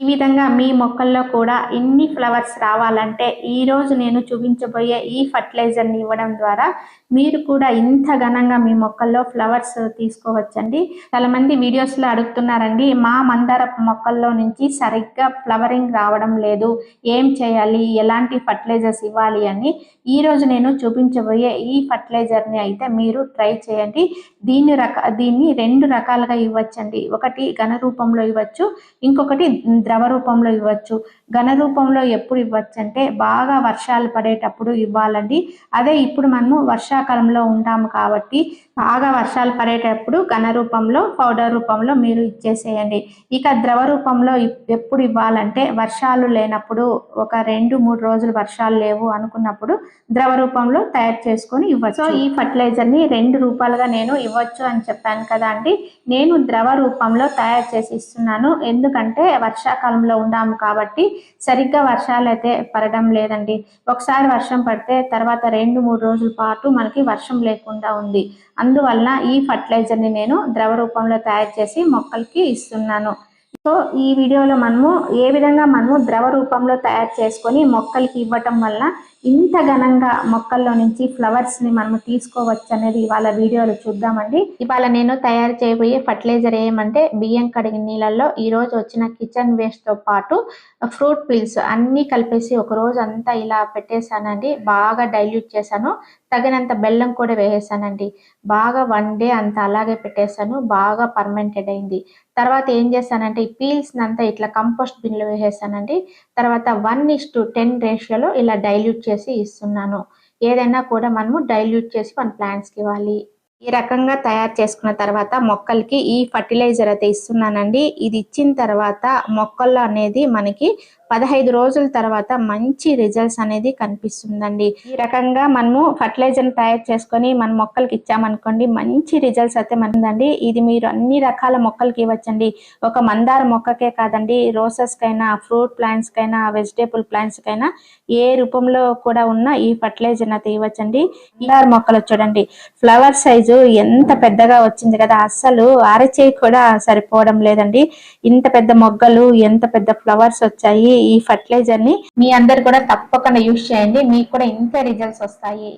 ఈ విధంగా మీ మొక్కల్లో కూడా ఇన్ని ఫ్లవర్స్ రావాలంటే ఈరోజు నేను చూపించబోయే ఈ ఫర్టిలైజర్ని ఇవ్వడం ద్వారా మీరు కూడా ఇంత ఘనంగా మీ మొక్కల్లో ఫ్లవర్స్ తీసుకోవచ్చండి. చాలా మంది వీడియోస్లో అడుగుతున్నారండి మా మందార మొక్కల్లో నుంచి సరిగ్గా ఫ్లవరింగ్ రావడం లేదు ఏం చేయాలి ఎలాంటి ఫర్టిలైజర్స్ ఇవ్వాలి అని ఈరోజు నేను చూపించబోయే ఈ ఫర్టిలైజర్ని అయితే మీరు ట్రై చేయండి. దీన్ని రక దీన్ని రెండు రకాలుగా ఇవ్వచ్చండి. ఒకటి ఘన రూపంలో ఇవ్వచ్చు ఇంకొకటి ద్రవ రూపంలో ఇవ్వచ్చు ఘన రూపంలో ఎప్పుడు ఇవ్వచ్చు అంటే బాగా వర్షాలు పడేటప్పుడు ఇవ్వాలండి. అదే ఇప్పుడు మనము వర్షాకాలంలో ఉంటాము కాబట్టి బాగా వర్షాలు పడేటప్పుడు ఘన రూపంలో పౌడర్ రూపంలో మీరు ఇచ్చేసేయండి. ఇక ద్రవ రూపంలో ఎప్పుడు ఇవ్వాలంటే వర్షాలు లేనప్పుడు ఒక రెండు మూడు రోజులు వర్షాలు లేవు అనుకున్నప్పుడు ద్రవ రూపంలో తయారు చేసుకొని ఇవ్వచ్చు. సో ఈ ఫర్టిలైజర్ని రెండు రూపాలుగా నేను ఇవ్వచ్చు అని చెప్పాను కదా అండి. నేను ద్రవ రూపంలో తయారు చేసి ఇస్తున్నాను. ఎందుకంటే వర్షాకాలంలో ఉన్నాము కాబట్టి సరిగ్గా వర్షాలు అయితే పడడం లేదండి. ఒకసారి వర్షం పడితే తర్వాత రెండు మూడు రోజుల పాటు మనకి వర్షం లేకుండా ఉంది. అందువల్ల ఈ ఫర్టిలైజర్ని నేను ద్రవ రూపంలో తయారు చేసి మొక్కలకి ఇస్తున్నాను. సో ఈ వీడియోలో మనము ఏ విధంగా మనము ద్రవ రూపంలో తయారు చేసుకొని మొక్కలకి ఇవ్వటం వల్ల ఇంత ఘనంగా మొక్కల్లో నుంచి ఫ్లవర్స్ని మనము తీసుకోవచ్చు అనేది ఇవాళ వీడియోలో చూద్దామండి. ఇవాళ నేను తయారు చేయబోయే ఫర్టిలైజర్ ఏమంటే బియ్యం కడిగిన నీళ్ళల్లో ఈ రోజు వచ్చిన కిచెన్ వేస్ట్తో పాటు ఫ్రూట్ పీల్స్ అన్ని కలిపేసి ఒక రోజు అంతా ఇలా పెట్టేశానండి. బాగా డైల్యూట్ చేశాను. తగినంత బెల్లం కూడా వేసేసానండి. బాగా వన్ డే అంత అలాగే పెట్టేశాను. బాగా పర్మెంటెడ్ అయింది. తర్వాత ఏం చేశానంటే ఈ పీల్స్ అంతా ఇట్లా కంపోస్ట్ బిన్లో వేసేసానండి. తర్వాత వన్ ఇస్ టు టెన్ రేషియోలో ఇలా డైల్యూట్ చేసి ఇస్తున్నాను. ఏదైనా కూడా మనము డైల్యూట్ చేసి మన ప్లాంట్స్కి ఇవ్వాలి. ఈ రకంగా తయారు చేసుకున్న తర్వాత మొక్కలకి ఈ ఫర్టిలైజర్ అయితే ఇస్తున్నానండి. ఇది ఇచ్చిన తర్వాత మొక్కల్లో అనేది మనకి పదహైదు రోజుల తర్వాత మంచి రిజల్ట్స్ అనేది కనిపిస్తుందండి. ఈ రకంగా మనము ఫర్టిలైజర్ తయారు చేసుకొని మన మొక్కలకి ఇచ్చామనుకోండి మంచి రిజల్ట్స్ అయితే మనదండి ఇది మీరు అన్ని రకాల మొక్కలకి ఇవ్వచ్చండి. ఒక మందార మొక్కకే కాదండి రోసెస్కైనా ఫ్రూట్ ప్లాంట్స్కైనా వెజిటేబుల్ ప్లాంట్స్కైనా ఏ రూపంలో కూడా ఉన్న ఈ ఫర్టిలైజర్ అయితే ఇవ్వచ్చండి. మందార మొక్కలు చూడండి ఫ్లవర్ సైజ్ ఎంత పెద్దగా వచ్చింది కదా అస్సలు అరచేయి కూడా సరిపోవడం లేదండి. ఇంత పెద్ద మొగ్గలు ఎంత పెద్ద ఫ్లవర్స్ వచ్చాయి ఈ ఫర్టిలైజర్ని మీ అందరు కూడా తప్పకుండా యూజ్ చేయండి. మీకు కూడా ఇంత రిజల్ట్స్ వస్తాయి.